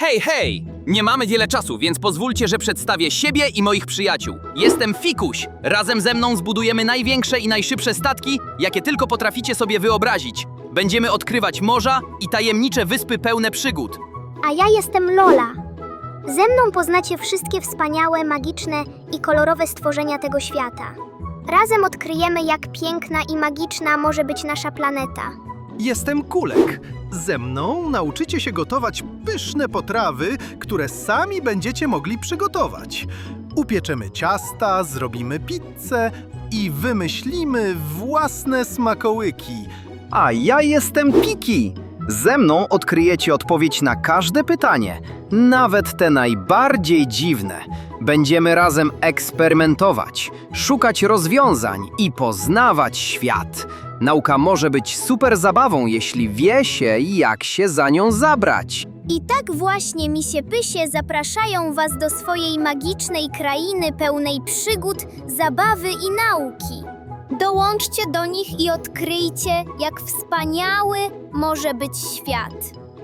Hej, hej! Nie mamy wiele czasu, więc pozwólcie, że przedstawię siebie i moich przyjaciół. Jestem Fikuś. Razem ze mną zbudujemy największe i najszybsze statki, jakie tylko potraficie sobie wyobrazić. Będziemy odkrywać morza i tajemnicze wyspy pełne przygód. A ja jestem Lola. Ze mną poznacie wszystkie wspaniałe, magiczne i kolorowe stworzenia tego świata. Razem odkryjemy, jak piękna i magiczna może być nasza planeta. Jestem Kulek. Ze mną nauczycie się gotować pyszne potrawy, które sami będziecie mogli przygotować. Upieczemy ciasta, zrobimy pizzę i wymyślimy własne smakołyki. A ja jestem Piki. Ze mną odkryjecie odpowiedź na każde pytanie, nawet te najbardziej dziwne. Będziemy razem eksperymentować, szukać rozwiązań i poznawać świat. Nauka może być super zabawą, jeśli wie się, jak się za nią zabrać. I tak właśnie misie pysie zapraszają Was do swojej magicznej krainy pełnej przygód, zabawy i nauki. Dołączcie do nich i odkryjcie, jak wspaniały może być świat.